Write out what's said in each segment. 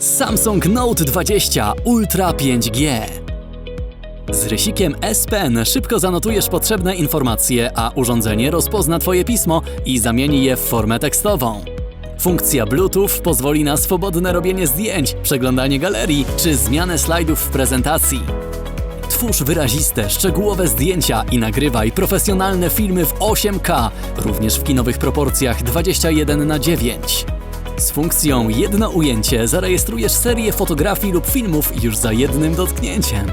Samsung Note 20 Ultra 5G. Z rysikiem S Pen szybko zanotujesz potrzebne informacje, a urządzenie rozpozna Twoje pismo i zamieni je w formę tekstową. Funkcja Bluetooth pozwoli na swobodne robienie zdjęć, przeglądanie galerii czy zmianę slajdów w prezentacji. Twórz wyraziste, szczegółowe zdjęcia i nagrywaj profesjonalne filmy w 8K, również w kinowych proporcjach 21 na 9. Z funkcją jedno ujęcie zarejestrujesz serię fotografii lub filmów już za jednym dotknięciem.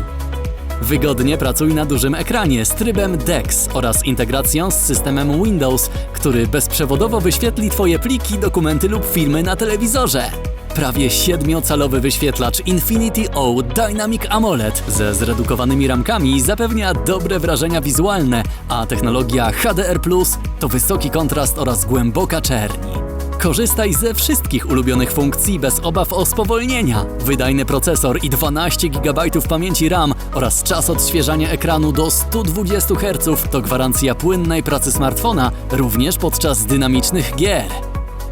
Wygodnie pracuj na dużym ekranie z trybem DeX oraz integracją z systemem Windows, który bezprzewodowo wyświetli Twoje pliki, dokumenty lub filmy na telewizorze. Prawie 7-calowy wyświetlacz Infinity O Dynamic AMOLED ze zredukowanymi ramkami zapewnia dobre wrażenia wizualne, a technologia HDR Plus to wysoki kontrast oraz głęboka czerni. Korzystaj ze wszystkich ulubionych funkcji bez obaw o spowolnienia. Wydajny procesor i 12 GB pamięci RAM oraz czas odświeżania ekranu do 120 Hz to gwarancja płynnej pracy smartfona również podczas dynamicznych gier.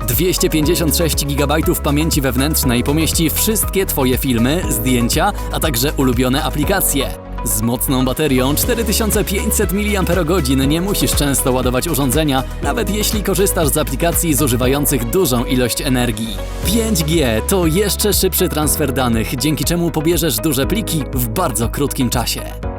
256 GB pamięci wewnętrznej pomieści wszystkie Twoje filmy, zdjęcia, a także ulubione aplikacje. Z mocną baterią 4500 mAh nie musisz często ładować urządzenia, nawet jeśli korzystasz z aplikacji zużywających dużą ilość energii. 5G to jeszcze szybszy transfer danych, dzięki czemu pobierzesz duże pliki w bardzo krótkim czasie.